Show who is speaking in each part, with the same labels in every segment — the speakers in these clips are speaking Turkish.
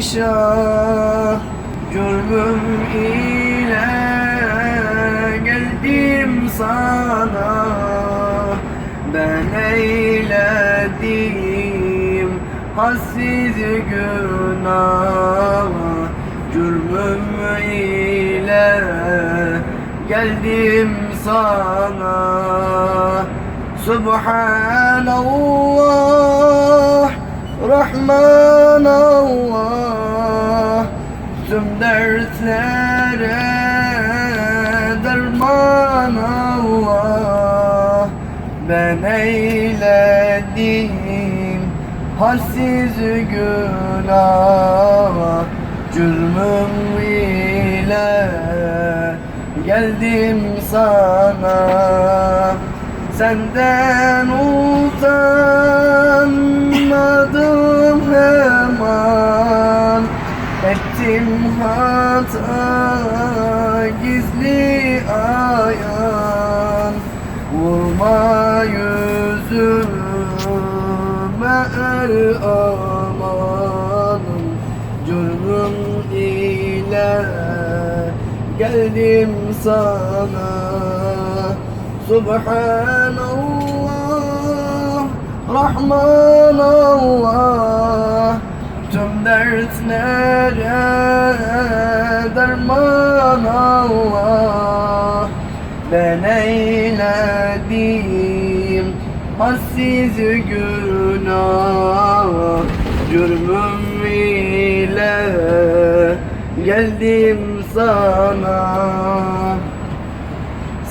Speaker 1: padişah Cürmüm ile geldim sana. Ben eyledim hassiz günah. Cürmüm ile geldim sana. Subhanallah Rahman Allah Tüm dertlere derman Allah. Ben eyledim halsiz günah Cürmüm ile geldim sana. Senden utanmadım Ettim hata gizli ayan Vurma yüzüme el amanım. Cürmüm ile geldim sana. Subhanallah Rahman Allah Tüm dertlere derman Allah. Ben eyledim hassiz günah. Cürmüm ile geldim sana.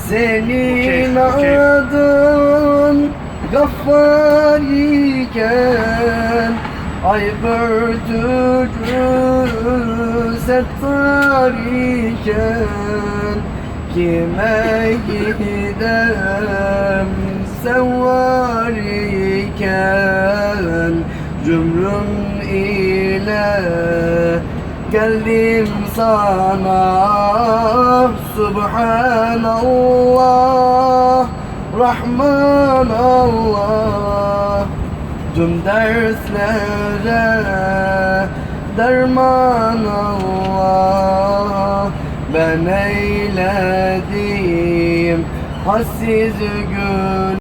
Speaker 1: Senin
Speaker 2: Okey, okey.
Speaker 1: adın Gaffar iken Ay böldürü settar iken Kime gidem? Sevar iken Cümrüm ile geldim sana. Subhanallah Rahman Allah Tüm derslere derman Allah. Ben eyledim hassiz gün